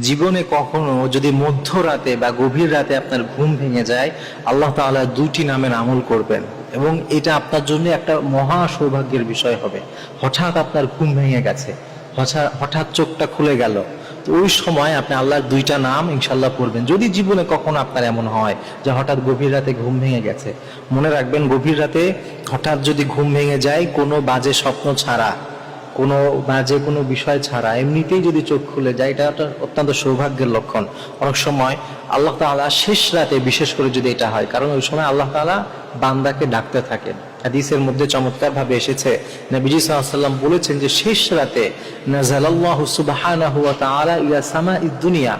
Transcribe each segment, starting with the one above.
জীবনে কখনো যদি মধ্যরাতে বা গভীর রাতে আপনার ঘুম ভেঙে যায়, আল্লাহ তাআলা দুইটি নামের আমল করবেন এবং এটা আপনার জন্য একটা মহা সৌভাগ্যের বিষয় হবে। হঠাৎ আপনার ঘুম ভেঙে গেছে, হঠাৎ হঠাৎ চোখটা খুলে গেল, তো ওই সময় আপনি আল্লাহর দুইটা নাম ইনশাল্লাহ পড়বেন। যদি জীবনে কখনো আপনার এমন হয় যে হঠাৎ গভীর রাতে ঘুম ভেঙে গেছে, মনে রাখবেন গভীর রাতে হঠাৎ যদি ঘুম ভেঙে যায়, কোনো বাজে স্বপ্ন ছাড়া। কোনো বা যে কোনো বিষয় ছাড়া এমনিতেই যদি চোখ খুলে যায়, এটা একটা অত্যন্ত সৌভাগ্যের লক্ষণ। অনেক সময় আল্লাহ তাআলা শেষ রাতে বিশেষ করে যদি এটা হয়, কারণ ওই সময় আল্লাহ তাআলা বান্দাকে ডাকতে থাকেন। হাদিসের মধ্যে চমৎকার ভাবে এসেছে, নবীজি সাল্লাম বলেছেন যে শেষ রাতে দুনিয়া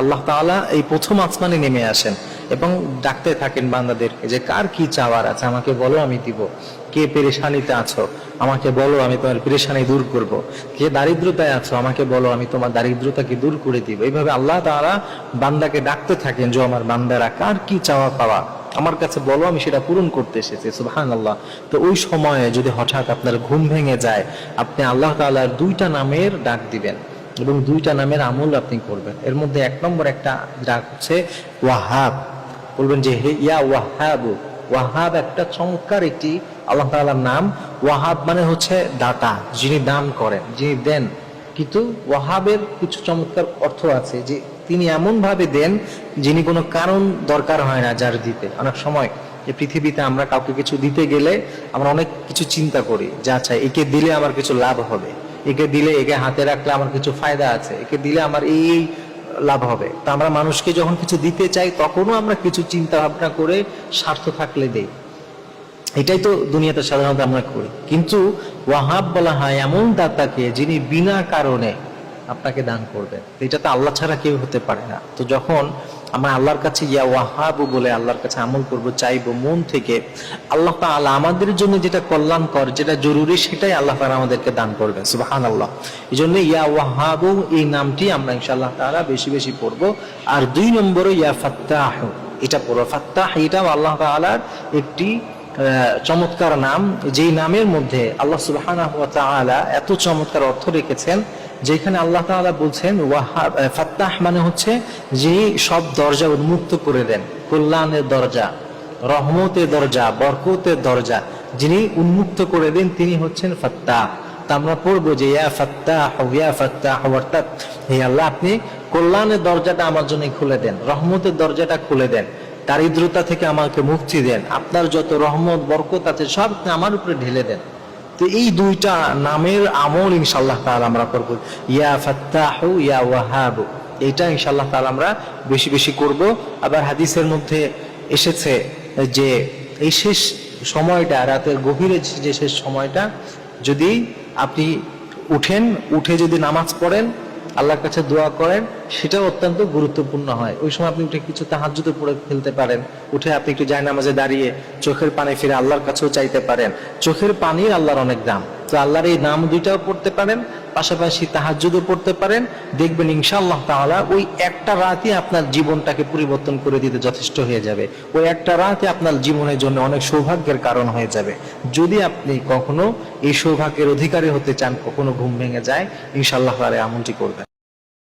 আল্লাহ তাআলা এই প্রথম আসমানে নেমে আসেন। এবং ডাকতে থাকেন বান্দাদেরকে যে, কার কি চাওয়ার আছে? আমাকে বলো, আমি দিব। কে পেরেশানিতে আছো? আমাকে বলো, আমি তোমার পেরেশানি দূর করব। কে দারিদ্রতায় আছো? আমাকে বলো, আমি তোমার দারিদ্রতাকে দূর করে দিব। এইভাবে আল্লাহ তাআলা বান্দাকে ডাকতে থাকেন, যে, আমার বান্দারা, কার কি চাওয়া পাওয়া? আমার কাছে বলো, আমি সেটা পূরণ করতে এসেছি। সুবহান আল্লাহ তো ওই সময়ে যদি হঠাৎ আপনার ঘুম ভেঙে যায়, আপনি আল্লাহ তাআলার দুইটা নামের ডাক দিবেন এবং দুইটা নামের আমল আপনি করবেন। এর মধ্যে এক নম্বর একটা ডাক হচ্ছে ওয়াহাব। বলবেন যে, হে ইয়া ওয়াহাব ওয়াহাব একটা চমৎকার একটি আল্লাহ তাআলার নাম। ওয়াহাব মানে হচ্ছে দাতা, যিনি দান করেন, যিনি দেন। কিন্তু ওয়াহাবের কিছু চমৎকার অর্থ আছে যে, তিনি এমন ভাবে দেন যিনি কোনো কারণ দরকার হয় না যার দিতে। অনেক সময় যে পৃথিবীতে আমরা কাউকে কিছু দিতে গেলে আমরা অনেক কিছু চিন্তা করি যে আচ্ছা একে দিলে আমার কিছু লাভ হবে। একে দিলে একে হাতে রাখলে আমার কিছু ফায়দা আছে। একে দিলে আমার এই লাভ হবে। তা আমরা মানুষকে যখন কিছু দিতে চাই, তখনও আমরা কিছু চিন্তা ভাবনা করে স্বার্থ থাকলে দেই। এটাই তো দুনিয়াতে সাধারণত আমরা করি। কিন্তু ওয়াহাব বলা হয়, এমন দাতাকে যিনি বিনা কারণে আপনাকে দান করবেন। এটা তো আল্লাহ ছাড়া কেউ হতে পারে না। তো যখন আমরা আল্লাহর কাছে ইয়া ওয়াহাবু বলে আল্লাহর কাছে আমল করব, চাইব, মন থেকে আল্লাহ তাআলা আমাদের জন্য যেটা কল্যাণকর, যেটা জরুরি সেটাই আল্লাহ তাআলা আমাদেরকে দান করবেন, সুবহানাল্লাহ। এই জন্য ইয়া ওয়াহাবু এই নামটি আমরা ইনশাআল্লাহ তাআলা বেশি বেশি পড়ব। আর দুই নম্বরে ইয়া ফাত্তাহ, এটা পড়ব। ফাত্তাহ এটাও আল্লাহ তাআলার একটি চমৎকার নাম। যেই নামের মধ্যে আল্লাহ সুবহানাহু ওয়া তাআলা এত চমৎকার অর্থ রেখেছেন যেখানে আল্লাহ তাআলা বলছেন ওয়াহাব ফাত্তাহ মানে হচ্ছে যে সব দরজা উন্মুক্ত করে দেন। কল্যাণের দরজা, রহমতের দরজা, বরকতের দরজা যিনি উন্মুক্ত করে দেন, তিনি হচ্ছেন ফাত্তাহ। তা আমরা পড়ব যে, ইয়া ফাত্তাহ, ইয়া ওয়ার্তাব হে আল্লাহ, আপনি কল্যাণের দরজাটা আমার জন্য খুলে দেন, রহমতের দরজাটা খুলে দেন। দারিদ্রতা থেকে আমাকে মুক্তি দেন। আপনার যত রহমত, বরকত আছে সব আমার উপরে ঢেলে দেন। তো এই দুইটা নামের আমল ইনশাল্লাহ তাহলে আমরা করব। ইয়া ফাত্তাহু, ইয়া ওয়াহাব। এটা ইনশাল্লাহ তাহলে আমরা বেশি বেশি করব। আবার হাদিসের মধ্যে এসেছে যে এই শেষ সময়টা, রাতের গভীরে যে শেষ সময়টা, যদি আপনি উঠেন, উঠে যদি নামাজ পড়েন আল্লাহর কাছে দোয়া করেন, সেটাও অত্যন্ত গুরুত্বপূর্ণ হয়। ওই সময় আপনি উঠে কিছু তাহাজ্জুদে পড়ে ফেলতে পারেন। উঠে আপনি একটু যায় নামাজে দাঁড়িয়ে চোখের পানি ফিরে আল্লাহর কাছেও চাইতে পারেন। চোখের পানি আল্লাহর অনেক দাম। তো আল্লাহর এই নাম দুইটাও পড়তে পারেন, পাশাপাশি তাহাজ্জুদও পড়তে পারেন। দেখবেন ইনশাআল্লাহ তাআলা ওই একটা রাতই আপনার জীবনটাকে পরিবর্তন করে দিতে যথেষ্ট হয়ে যাবে। ওই একটা রাতে আপনার জীবনের জন্য অনেক সৌভাগ্যের কারণ হয়ে যাবে। যদি আপনি কখনো এই সৌভাগ্যের অধিকারী হতে চান, কখনো ঘুম ভেঙে যায়, ইনশাআল্লাহ এই আমলটি করবেন।